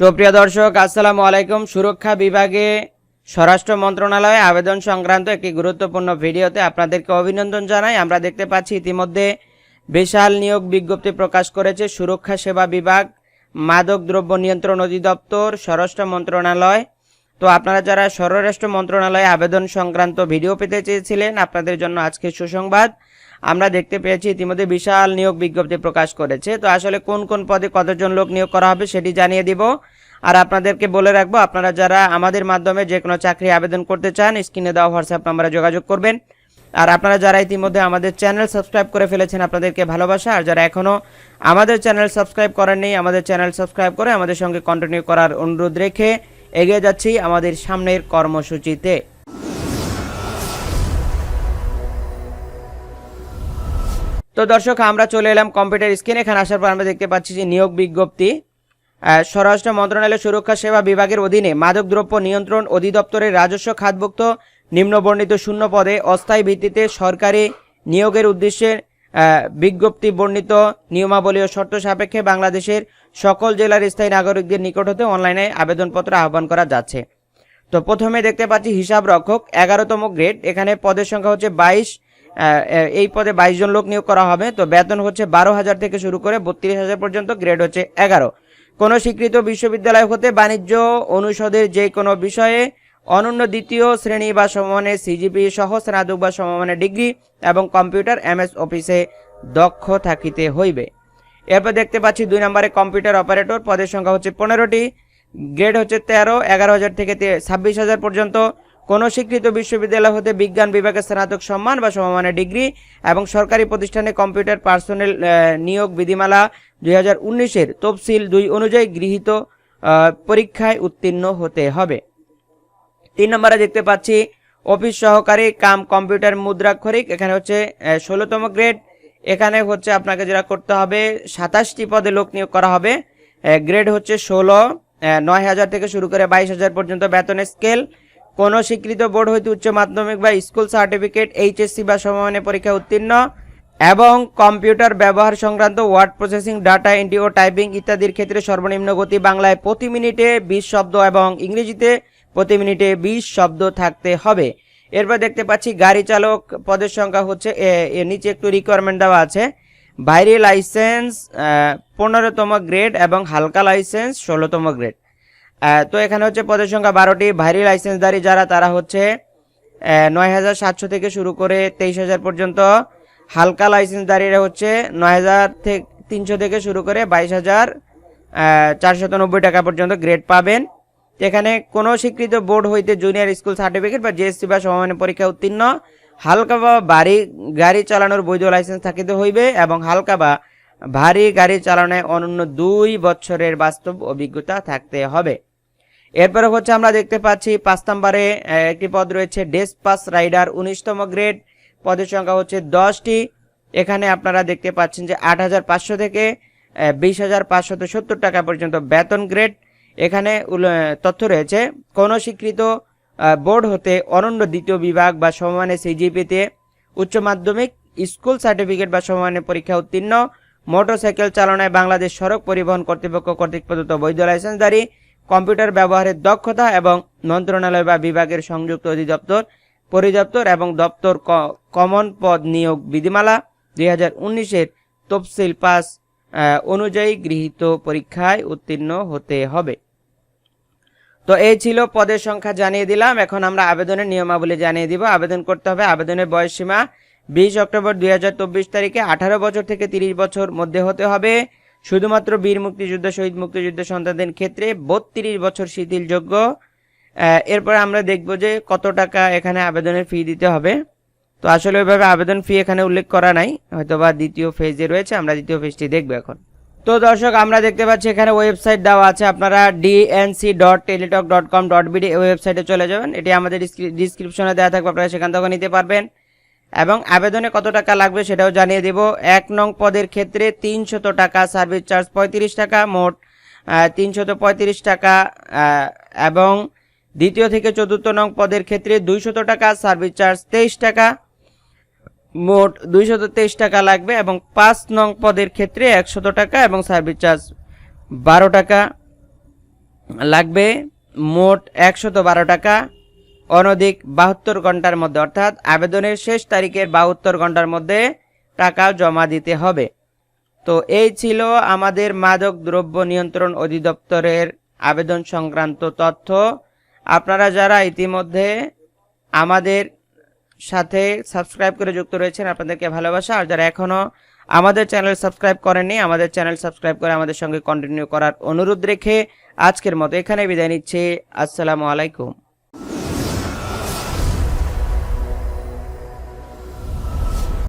সুপ্রিয় দর্শক, আসসালামু আলাইকুম। সুরক্ষা বিভাগে স্বরাষ্ট্র মন্ত্রণালয়ে আবেদন সংক্রান্ত একটি গুরুত্বপূর্ণ ভিডিওতে আপনাদেরকে অভিনন্দন জানাই। আমরা দেখতে পাচ্ছি ইতিমধ্যে বিশাল নিয়োগ বিজ্ঞপ্তি প্রকাশ করেছে সুরক্ষা সেবা বিভাগ, মাদক দ্রব্য নিয়ন্ত্রণ অধিদপ্তর, স্বরাষ্ট্র মন্ত্রণালয়। তো আপনারা যারা স্বরাষ্ট্র মন্ত্রণালয়ে আবেদন সংক্রান্ত ভিডিও পেতে চেয়েছিলেন, আপনাদের জন্য আজকে সুসংবাদ। আমরা দেখতে পেয়েছি ইতিমধ্যে বিশাল নিয়োগ বিজ্ঞপ্তি প্রকাশ করেছে। তো আসলে কোন কোন পদে কতজন লোক নিয়োগ করা হবে সেটি জানিয়ে দিব। আর আপনাদেরকে বলে রাখব, আপনারা যারা আমাদের মাধ্যমে যে কোনো চাকরি আবেদন করতে চান, স্ক্রিনে দেওয়া হোয়াটসঅ্যাপ নাম্বারে যোগাযোগ করবেন। আর আপনারা যারা ইতিমধ্যে আমাদের চ্যানেল সাবস্ক্রাইব করে ফেলেছেন, আপনাদেরকে ভালোবাসা। আর যারা এখনও আমাদের চ্যানেল সাবস্ক্রাইব করেননি, আমাদের চ্যানেল সাবস্ক্রাইব করে আমাদের সঙ্গে কন্টিনিউ করার অনুরোধ রেখে এগিয়ে যাচ্ছি আমাদের সামনের কর্মসূচিতে। তো দর্শক, আমরা চলে এলাম কম্পিউটার স্ক্রিন এখানে আসার পর আমরা দেখতে পাচ্ছি যে নিয়োগ বিজ্ঞপ্তি স্বরাষ্ট্র মন্ত্রণালয় সুরক্ষা সেবা বিভাগের অধীনে মাদকদ্রব্য নিয়ন্ত্রণ অধিদপ্তরের রাজস্ব খাতভুক্ত নিম্নবর্ণিত শূন্য পদে অস্থায়ী ভিত্তিতে সরকারি নিয়োগের উদ্দেশ্যে বিজ্ঞপ্তি বর্ণিত নিয়মাবলী ও শর্ত সাপেক্ষে বাংলাদেশের সকল জেলার স্থায়ী নাগরিকদের নিকট হতে অনলাইনে আবেদনপত্র আহ্বান করা যাচ্ছে। তো প্রথমে দেখতে পাচ্ছি হিসাব রক্ষক, এগারোতম গ্রেড। এখানে পদের সংখ্যা হচ্ছে বাইশ এই পদে বাইশ জন লোক নিয়োগ করা হবে। তো বেতন হচ্ছে বারো হাজার থেকে শুরু করে বত্রিশ হাজার পর্যন্ত, গ্রেড হচ্ছে এগারো। কোনো স্বীকৃত বিশ্ববিদ্যালয় হতে বাণিজ্য অনুষদের যে কোনো বিষয়ে অনন্য দ্বিতীয় শ্রেণি বা সমমানের সিজিপি সহ স্নাতক বা সমমানের ডিগ্রি এবং কম্পিউটার এমএস অফিসে দক্ষ থাকিতে হইবে। এরপর দেখতে পাচ্ছি দুই নম্বরে কম্পিউটার অপারেটর পদের সংখ্যা হচ্ছে পনেরোটি। গ্রেড হচ্ছে তেরো, এগারো হাজার থেকে ছাব্বিশ হাজার পর্যন্ত। কোনো স্বীকৃত বিশ্ববিদ্যালয় হতে বিজ্ঞান বিভাগে স্নাতক সম্মান বা সমমানের ডিগ্রি এবং সরকারি প্রতিষ্ঠানে কম্পিউটার পার্সোনেল নিয়োগ বিধিমালা দুই হাজার উনিশের তফসিল দুই অনুযায়ী গৃহীত পরীক্ষায় উত্তীর্ণ হতে হবে। তিন নম্বরে দেখতে পাচ্ছি, অফিস সহকারী কাম কম্পিউটার মুদ্রাক্ষরিক, এখানে হচ্ছে ষোলোতম গ্রেড এখানে হচ্ছে আপনাকে যেটা করতে হবে, সাতাশটি পদে লোক নিয়োগ করা হবে। গ্রেড হচ্ছে ষোলো নয় হাজার থেকে শুরু করে বাইশ হাজার পর্যন্ত বেতনের স্কেল কোনো স্বীকৃত বোর্ড হইতে উচ্চ মাধ্যমিক বা স্কুল সার্টিফিকেট, এইচএসসি বা সমমানের পরীক্ষা উত্তীর্ণ এবং কম্পিউটার ব্যবহার সংক্রান্ত ওয়ার্ড প্রসেসিং, ডাটা এন্ট্রি ও টাইপিং ইত্যাদির ক্ষেত্রে সর্বনিম্ন গতি বাংলায় প্রতি মিনিটে বিশ শব্দ এবং ইংরেজিতে প্রতি মিনিটে বিশ শব্দ থাকতে হবে। এরপর দেখতে পাচ্ছি গাড়ি চালক পদের সংখ্যা হচ্ছে নিচে একটু রিকোয়ারমেন্ট দেওয়া আছে। বাইরে লাইসেন্স পনেরোতম গ্রেড এবং হালকা লাইসেন্স ষোলোতম গ্রেড তো এখানে হচ্ছে পদের সংখ্যা বারোটি। ভারী লাইসেন্সধারী যারা, তারা হচ্ছে নয় হাজার সাতশো থেকে শুরু করে তেইশ হাজার পর্যন্ত। হালকা লাইসেন্সধারীরা হচ্ছে নয় হাজার থেকে তিনশো থেকে শুরু করে বাইশ হাজার নব্বই টাকা পর্যন্ত গ্রেড পাবেন। এখানে কোনো স্বীকৃত বোর্ড হইতে জুনিয়র স্কুল সার্টিফিকেট বা জিএসসি বা সমমানের পরীক্ষা উত্তীর্ণ, হালকা বা ভারী গাড়ি চালানোর বৈধ লাইসেন্স থাকিতে হইবে এবং হালকা বা ভারী গাড়ি চালানোয় অনন্য দুই বছরের বাস্তব অভিজ্ঞতা থাকতে হবে। এরপরে হচ্ছে আমরা দেখতে পাচ্ছি পাঁচ নম্বরে একটি পদ রয়েছে ডেস্ক পাস রাইডার উনিশতম গ্রেড। পদের সংখ্যা হচ্ছে দশটি। এখানে আপনারা দেখতে পাচ্ছেন যে আট হাজার পাঁচশো থেকে বিশ হাজার সত্তর টাকা পর্যন্ত বেতন গ্রেড। এখানে তথ্য রয়েছে কোনো স্বীকৃত বোর্ড হতে অনন্য দ্বিতীয় বিভাগ বা সমমানের সিজিপিতে উচ্চ মাধ্যমিক, স্কুল সার্টিফিকেট বা সমমানের পরীক্ষা উত্তীর্ণ, মোটরসাইকেল চালনায় বাংলাদেশ সড়ক পরিবহন কর্তৃপক্ষ কর্তৃক প্রদত্ত বৈধ লাইসেন্সধারী কম্পিউটার ব্যবহারের দক্ষতা এবং মন্ত্রণালয় বা বিভাগের সংযুক্ত অধিদপ্তর, পরিদপ্তর এবং দপ্তর কমন পদ নিয়োগ বিধিমালা দুই হাজার উনিশের তফসিল পাস অনুযায়ী গৃহীত পরীক্ষায় উত্তীর্ণ হতে হবে। তো এই ছিল পদের সংখ্যা জানিয়ে দিলাম। এখন আমরা আবেদনের নিয়মাবলী জানিয়ে দিব। আবেদন করতে হবে আবেদনের বয়সসীমা বিশ অক্টোবর দু হাজার চব্বিশ তারিখে। আঠারো বছর থেকে তিরিশ বছর মধ্যে হতে হবে। শুধুমাত্র বীর মুক্তিযুদ্ধ, শহীদ মুক্তিযুদ্ধ সন্তানদের ক্ষেত্রে বত্রিশ বছর শিথিলযোগ্য। এরপরে আমরা দেখব যে কত টাকা এখানে আবেদনের ফি দিতে হবে। তো আসলে ওইভাবে আবেদন ফি এখানে উল্লেখ করা নাই। হয়তোবা দ্বিতীয় ফেজে রয়েছে। আমরা দ্বিতীয় ফেজটি দেখব এখন। তো দর্শক, আমরা দেখতে পাচ্ছি এখানে ওয়েবসাইট দেওয়া আছে। আপনারা DNC dot Teletalk dot com dot BD ওয়েবসাইটে চলে যাবেন। এটি আমাদের ডিসক্রিপশনে দেওয়া থাকবে, আপনারা সেখান থেকে নিতে পারবেন। এবং আবেদনে কত টাকা লাগবে সেটাও জানিয়ে দেব। এক নং পদের ক্ষেত্রে তিনশত টাকা সার্ভিস চার্জ পঁয়ত্রিশ টাকা, মোট তিনশত পঁয়ত্রিশ টাকা এবং দ্বিতীয় থেকে চতুর্থ নং পদের ক্ষেত্রে দুইশত টাকা সার্ভিস চার্জ তেইশ টাকা মোট দুইশত তেইশ টাকা লাগবে এবং পাঁচ নং পদের ক্ষেত্রে একশত টাকা এবং সার্ভিস চার্জ বারো টাকা লাগবে। মোট একশত বারো টাকা। অনধিক বাহাত্তর ঘণ্টার মধ্যে, অর্থাৎ আবেদনের শেষ তারিখের বাহাত্তর ঘণ্টার মধ্যে টাকা জমা দিতে হবে। তো এই ছিল আমাদের মাদক দ্রব্য নিয়ন্ত্রণ অধিদপ্তরের আবেদন সংক্রান্ত তথ্য। আপনারা যারা ইতিমধ্যে আমাদের সাথে সাবস্ক্রাইব করে যুক্ত রয়েছেন আপনাদেরকে ভালোবাসা। আর যারা এখনও আমাদের চ্যানেল সাবস্ক্রাইব করেননি, আমাদের চ্যানেল সাবস্ক্রাইব করে আমাদের সঙ্গে কন্টিনিউ করার অনুরোধ রেখে আজকের মতো এখানে বিদায় নিচ্ছি। আসসালামু আলাইকুম।